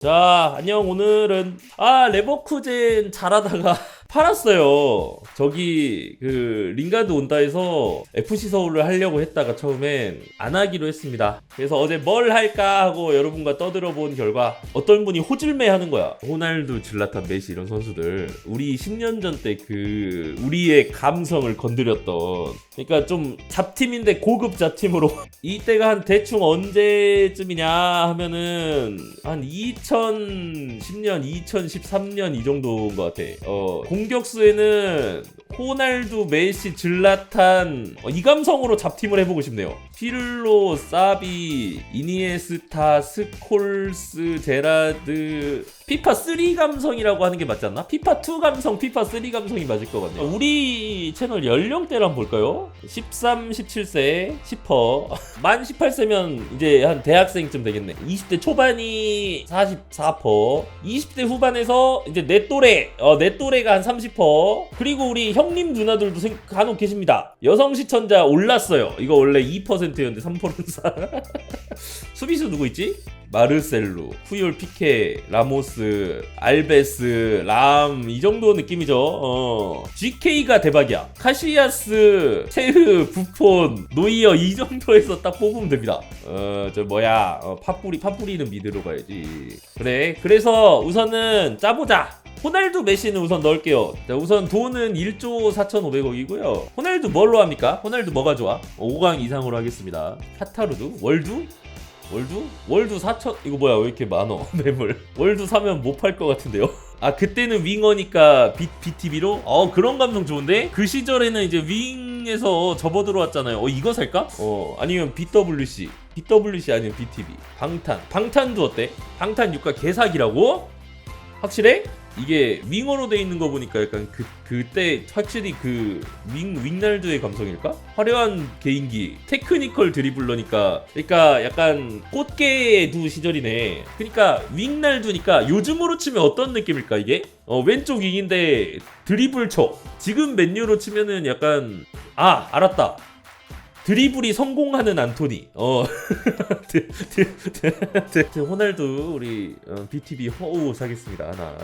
자, 안녕. 오늘은 아, 레버쿠젠 잘하다가 팔았어요. 저기 그 링가드 온다에서 FC 서울을 하려고 했다가 처음엔 안 하기로 했습니다. 그래서 어제 뭘 할까 하고 여러분과 떠들어 본 결과 어떤 분이 호질매 하는 거야. 호날두, 질라탄, 메시 이런 선수들 우리 10년 전 때 그 우리의 감성을 건드렸던 그러니까 좀 잡팀인데 고급 잡팀으로 이때가 한 대충 언제쯤이냐 하면은 한 2010년, 2013년 이 정도인 것 같아. 어, 공격수에는 호날두, 메시, 질라탄 어, 이 감성으로 잡팀을 해보고 싶네요. 피를로, 사비, 이니에스타, 스콜스, 제라드 피파 3 감성이라고 하는 게 맞지 않나? 피파 2 감성, 피파 3 감성이 맞을 것 같네요. 우리 채널 연령대를 한번 볼까요? 13, 17세, 10퍼. 만 18세면 이제 한 대학생쯤 되겠네. 20대 초반이 44퍼. 20대 후반에서 이제 내 또래, 어, 내 또래가 한 30퍼. 그리고 우리 형님 누나들도 생- 간혹 계십니다. 여성 시청자 올랐어요. 이거 원래 2%였는데 3%는 사. 수비수 누구 있지? 마르셀루, 푸율, 피케, 라모스, 알베스, 람 이 정도 느낌이죠. 어. GK가 대박이야. 카시아스, 체흐, 부폰, 노이어 이 정도에서 딱 뽑으면 됩니다. 어, 저 뭐야? 어, 파뿌리, 파뿌리는 미드로 가야지. 그래. 그래서 우선은 짜보자. 호날두 메시는 우선 넣을게요. 자, 우선 돈은 1조 4,500억이고요. 호날두 뭘로 합니까? 호날두 뭐가 좋아? 5강 이상으로 하겠습니다. 카타르두? 월두? 월두? 월두 4천 이거 뭐야 왜 이렇게 많어 매물 월두 사면 못 팔 것 같은데요 아 그때는 윙어니까 B, BTB로? 어 그런 감성 좋은데 그 시절에는 이제 윙에서 접어 들어왔잖아요 어 이거 살까? 어 아니면 BWC BWC 아니면 BTB 방탄 방탄도 어때? 방탄 유가 개사기라고? 확실해? 이게 윙어로 돼 있는 거 보니까 약간 그 그때 확실히 그 윙 윙날드의 감성일까? 화려한 개인기, 테크니컬 드리블러니까 그러니까 약간 꽃게두 시절이네. 그러니까 윙날두니까 요즘으로 치면 어떤 느낌일까 이게? 어 왼쪽 윙인데 드리블 쳐. 지금 맨유로 치면은 약간 아 알았다. 드리블이 성공하는 안토니. 어. 드, 드, 드, 드, 드, 호날두 우리 어, BTB 허우 사겠습니다. 하나.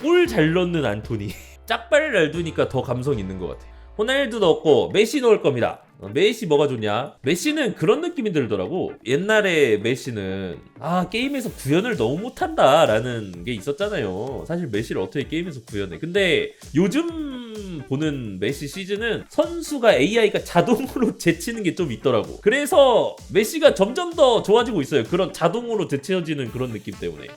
골 잘 넣는 안토니. 짝발 날두니까 더 감성 있는 것 같아. 호날두 넣었고 메시 넣을 겁니다. 어, 메시 뭐가 좋냐? 메시는 그런 느낌이 들더라고. 옛날에 메시는 아 게임에서 구현을 너무 못한다라는 게 있었잖아요. 사실 메시를 어떻게 게임에서 구현해? 근데 요즘 보는 메시 시즌은 선수가 AI가 자동으로 제치는 게 좀 있더라고. 그래서 메시가 점점 더 좋아지고 있어요. 그런 자동으로 제쳐지는 그런 느낌 때문에.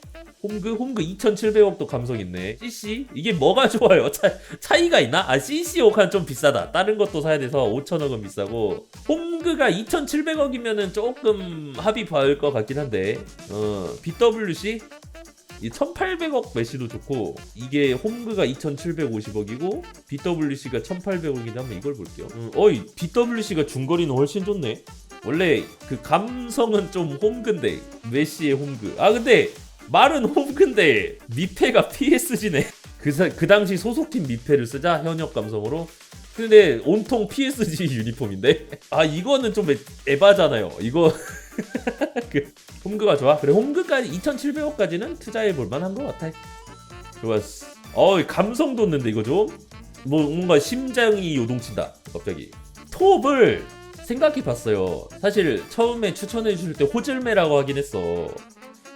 홈그 홈그 2,700억도 감성 있네. CC 이게 뭐가 좋아요? 차, 차이가 있나? 아 CC 옷한 좀 비싸다. 다른 것도 사야 돼서 5,000억은 비싸고 홈그가 2,700억이면은 조금 합이 봐을 것 같긴 한데 어 BWC 이 1800억 메시도 좋고 이게 홈그가 2750억이고 BWC가 1800억인데 한번 이걸 볼게요. 음, 어이 BWC가 중거리는 훨씬 좋네. 원래 그 감성은 좀 홈그인데 메시의 홈그. 아 근데 말은 홈근데 미패가 PSG네. 그, 사, 그 당시 소속팀 미패를 쓰자 현역 감성으로. 근데 온통 PSG 유니폼인데. 아 이거는 좀 에, 에바잖아요. 이거 그 홈그가 좋아. 그래 홈그까지 2,700억까지는 투자해 볼 만한 것 같아. 좋았어. 어 감성 돋는데 이거 좀. 뭐 뭔가 심장이 요동친다. 갑자기. 톱을 생각해 봤어요. 사실 처음에 추천해 줄때 호질매라고 하긴 했어.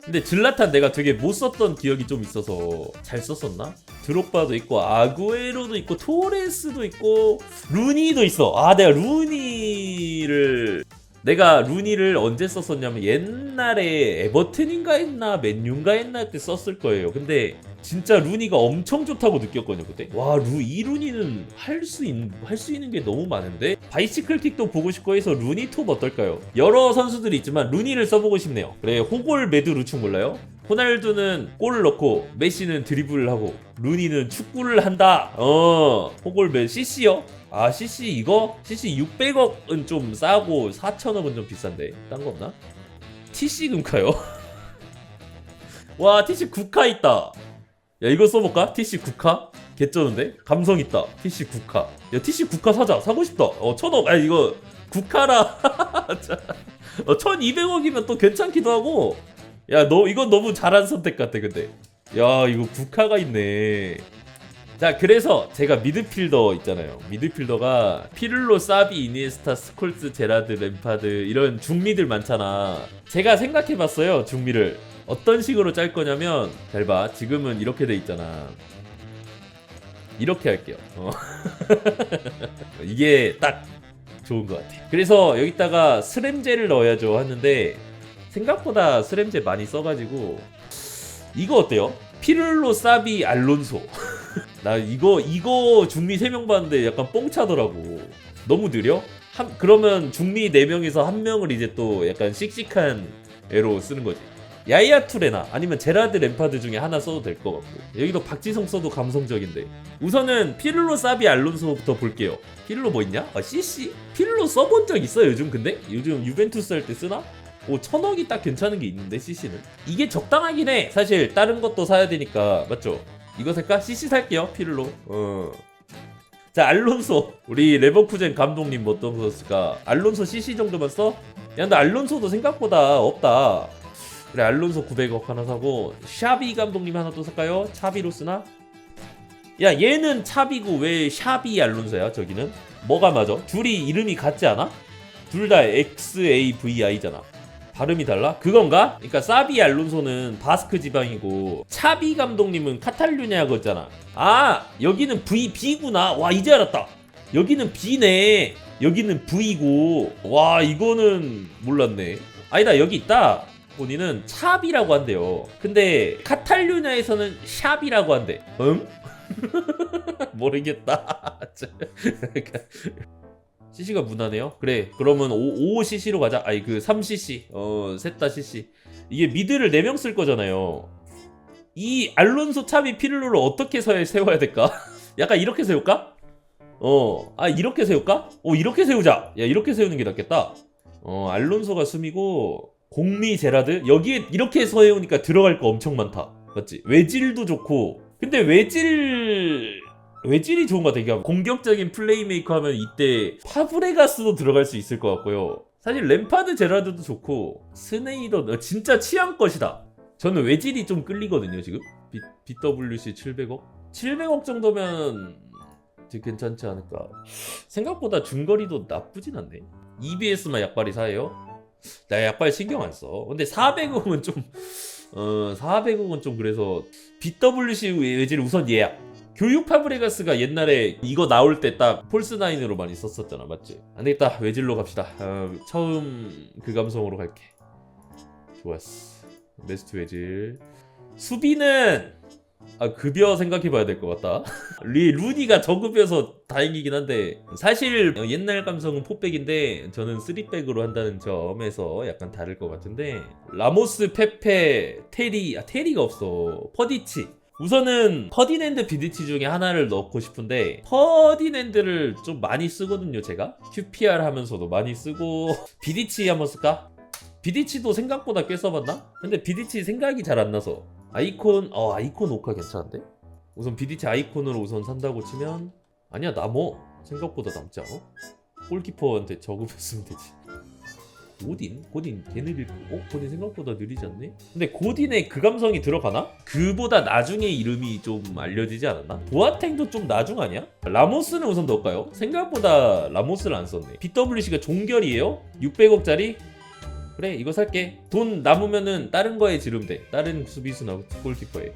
근데 질라탄 내가 되게 못 썼던 기억이 좀 있어서 잘 썼었나? 드록바도 있고 아구에로도 있고 토레스도 있고 루니도 있어. 아 내가 루니를 내가 루니를 언제 썼었냐면 옛날에 에버튼인가 했나 맨유인가 했나 때 썼을 거예요. 근데 진짜 루니가 엄청 좋다고 느꼈거든요 그때. 와 루 이 루니는 할 수 있는 할 수 있는 게 너무 많은데 바이시클 킥도 보고 싶고 해서 루니 톱 어떨까요? 여러 선수들이 있지만 루니를 써보고 싶네요. 그래 호골 메드 루충 몰라요? 호날두는 골을 넣고 메시는 드리블을 하고 루니는 축구를 한다. 어 호골 메 CC요? 아 CC 이거 CC 600억은 좀 싸고 4천억은 좀 비싼데 딴 거 없나? TC 금카요? 와 TC 국카 있다. 야 이거 써볼까? TC 국카? 개쩌는데? 감성 있다. TC 국카. 야 TC 국카 사자. 사고 싶다. 어 천억. 아 이거 국카라. 자, 어 1200억이면 또 괜찮기도 하고 야 너 이건 너무 잘한 선택 같아 근데 야 이거 국화가 있네 자 그래서 제가 미드필더 있잖아요. 미드필더가 피를로 사비 이니에스타 스콜스 제라드 램파드 이런 중미들 많잖아. 제가 생각해봤어요 중미를. 어떤 식으로 짤 거냐면 잘 봐. 지금은 이렇게 돼 있잖아. 이렇게 할게요. 어. 이게 딱 좋은 것 같아. 그래서 여기다가 스램제를 넣어야죠 하는데 생각보다 스램제 많이 써가지고. 이거 어때요? 피를로 사비 알론소 나 이거 이거 중미 3명 봤는데 약간 뽕 차더라고 너무 느려? 한, 그러면 중미 4명에서 한 명을 이제 또 약간 씩씩한 애로 쓰는 거지 야이아 투레나 아니면 제라드 램파드 중에 하나 써도 될 것 같고 여기도 박지성 써도 감성적인데 우선은 피를로 사비 알론소부터 볼게요 피를로 뭐 있냐? 아 CC? 피를로 써본 적 있어요 요즘 근데? 요즘 유벤투스 할 때 쓰나? 오 천억이 딱 괜찮은 게 있는데 CC는 이게 적당하긴 해 사실 다른 것도 사야 되니까 맞죠? 이거 살까? CC 살게요 피를로 어. 자 알론소 우리 레버쿠젠 감독님 뭐 어떤 거 쓸까? 알론소 CC 정도만 써? 야 근데 알론소도 생각보다 없다 그래 알론소 900억 하나 사고 샤비 감독님 하나 또 살까요? 차비로 쓰나? 야 얘는 차비고 왜 샤비 알론소야 저기는? 뭐가 맞아? 둘이 이름이 같지 않아? 둘 다 XAVI잖아 발음이 달라? 그건가? 그러니까 사비 알론소는 바스크 지방이고 차비 감독님은 카탈루냐 그거잖아. 아 여기는 V B구나. 와 이제 알았다. 여기는 B네. 여기는 V고. 와 이거는 몰랐네. 아니다 여기 있다 본인은 차비라고 한대요. 근데 카탈루냐에서는 샵이라고 한대. 응? 모르겠다 CC가 무난해요? 그래 그러면 5, 5CC로 가자 아니 그 3CC 어셋 다 CC 이게 미드를 4명 쓸 거잖아요 이 알론소 차비 피를로를 어떻게 서 세워야 될까? 약간 이렇게 세울까? 어 아 이렇게 세울까? 어 이렇게 세우자 야 이렇게 세우는 게 낫겠다 어 알론소가 숨이고 공미 제라드 여기에 이렇게 서해오니까 들어갈 거 엄청 많다 맞지? 외질도 좋고 근데 외질 외질이 좋은 것 같아. 그러니까 공격적인 플레이메이커 하면 이때 파브레가스도 들어갈 수 있을 것 같고요. 사실 램파드 제라드도 좋고 스네이더 진짜 취향 것이다. 저는 외질이 좀 끌리거든요 지금. B, BWC 700억? 700억 정도면 되게 괜찮지 않을까. 생각보다 중거리도 나쁘진 않네. EBS만 약발이 사예요? 나 약발 신경 안 써. 근데 400억은 좀 어, 400억은 좀 그래서 BWC 외질 우선 예약. 교육 파브레가스가 옛날에 이거 나올 때 딱 폴스9으로 많이 썼었잖아 맞지? 안되겠다 외질로 갑시다. 어, 처음 그 감성으로 갈게. 좋았어. 베스트 외질. 수비는 아 급여 생각해봐야 될 것 같다. 리, 루니가 저급여서 다행이긴 한데 사실 옛날 감성은 포백인데 저는 3백으로 한다는 점에서 약간 다를 것 같은데 라모스, 페페, 테리 아 테리가 없어. 퍼디치 우선은 퍼디랜드 비디치 중에 하나를 넣고 싶은데 퍼디랜드를 좀 많이 쓰거든요 제가 QPR 하면서도 많이 쓰고 비디치 한번 쓸까? 비디치도 생각보다 꽤 써봤나? 근데 비디치 생각이 잘 안 나서 아이콘 어 아이콘 오카 괜찮은데? 우선 비디치 아이콘으로 우선 산다고 치면 아니야 나뭐 생각보다 남지 않아? 골키퍼한테 저급했으면 되지 고딘? 고딘 개 느릴 어? 고딘 생각보다 느리지 않네? 근데 고딘에 그 감성이 들어가나? 그보다 나중에 이름이 좀 알려지지 않았나? 보아탱도 좀 나중 아니야? 라모스는 우선 넣을까요? 생각보다 라모스를 안 썼네 BWC가 종결이에요? 600억짜리? 그래 이거 살게 돈 남으면은 다른 거에 지르면 돼 다른 수비수나 골키퍼에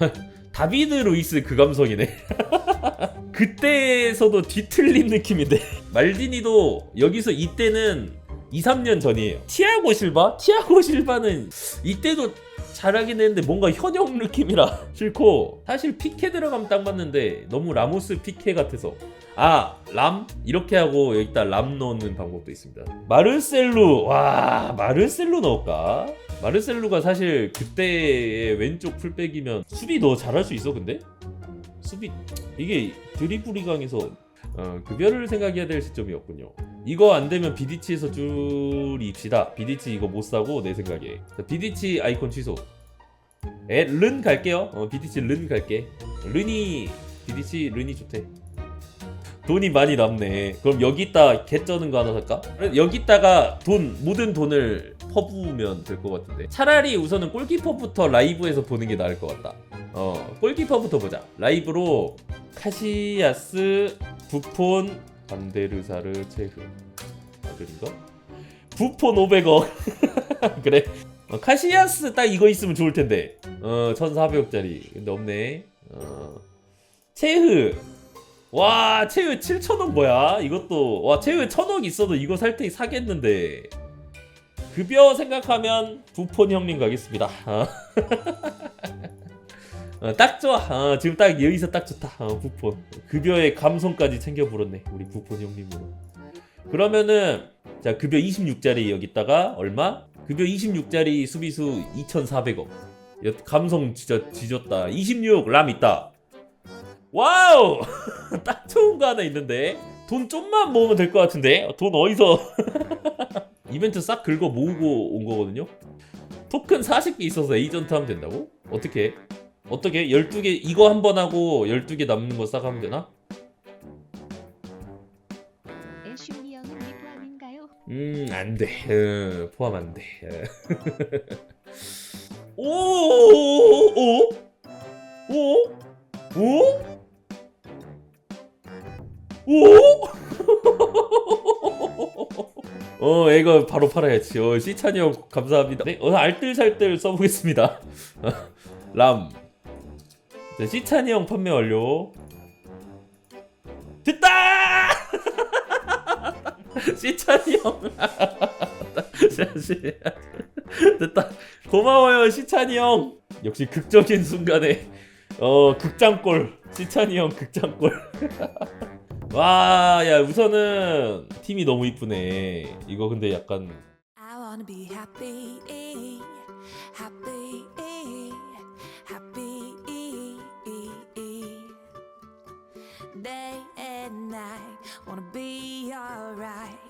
다비드 루이스 그 감성이네 그때에서도 뒤틀린 느낌인데 말디니도 여기서 이때는 2, 3년 전이에요. 티아고 실바? 티아고 실바는 이때도 잘하긴 했는데 뭔가 현역 느낌이라 싫고 사실 피케 들어가면 딱 맞는데 너무 라모스 피케 같아서 아 람? 이렇게 하고 여기다 람 넣는 방법도 있습니다 마르셀루 와 마르셀루 넣을까? 마르셀루가 사실 그때의 왼쪽 풀백이면 수비 너 잘할 수 있어 근데? 수비 이게 드리블이 강해서 어, 급여를 생각해야 될 시점이었군요. 이거 안 되면 비디치에서 줄입시다. 비디치 이거 못 사고 내 생각에. 자, 비디치 아이콘 취소. 에, 른 갈게요. 어, 비디치 른 갈게. 른이 비디치 른이 좋대. 돈이 많이 남네. 그럼 여기다 개 쩌는 거 하나 살까? 여기다가 돈 모든 돈을 퍼부으면 될 것 같은데. 차라리 우선은 골키퍼부터 라이브에서 보는 게 나을 것 같다. 어, 골키퍼부터 보자. 라이브로 카시야스, 부폰, 반데르사르, 체흐. 아들인가? 부폰 500억. 그래. 어, 카시야스 딱 이거 있으면 좋을 텐데. 어, 1,400억짜리. 근데 없네. 어. 체흐. 와, 체흐 7,000억 뭐야? 이것도 와, 체흐 1,000억 있어도 이거 살 때 사겠는데. 급여 생각하면 부폰 형님 가겠습니다. 어. 어, 딱 좋아. 어, 지금 딱 여기서 딱 좋다. 어, 부폰. 급여의 감성까지 챙겨 불었네. 우리 부폰 형님으로. 그러면은 자 급여 26짜리 여기다가 얼마? 급여 26짜리 수비수 2,400억. 야, 감성 진짜 지졌다. 26 람 있다. 와우! 딱 좋은 거 하나 있는데 돈 좀만 모으면 될 것 같은데 돈 어디서 이벤트 싹 긁어 모으고 온 거거든요. 토큰 40개 있어서 에이전트 하면 된다고? 어떻게? 어떻게? 12개 이거 한 번 하고 12개 남는 거싹 하면 되나? 애슐리 형은 리프 아닌가요? 음, 안 돼. 어, 포함 안 돼. 어. 오, 오, 오, 오, 오. 어, 이거 바로 팔아야지. 어, 시찬이 형 감사합니다. 네, 어, 알뜰살뜰 써보겠습니다. 람. 자, 시찬이 형 판매 완료. 됐다! 시찬이 형. 됐다. 고마워요, 시찬이 형. 역시 극적인 순간에 어 극장골. 시찬이 형 극장골. 와, 야 우선은 팀이 너무 이쁘네. 이거 근데 약간 I wanna be happy, happy. Wanna be alright,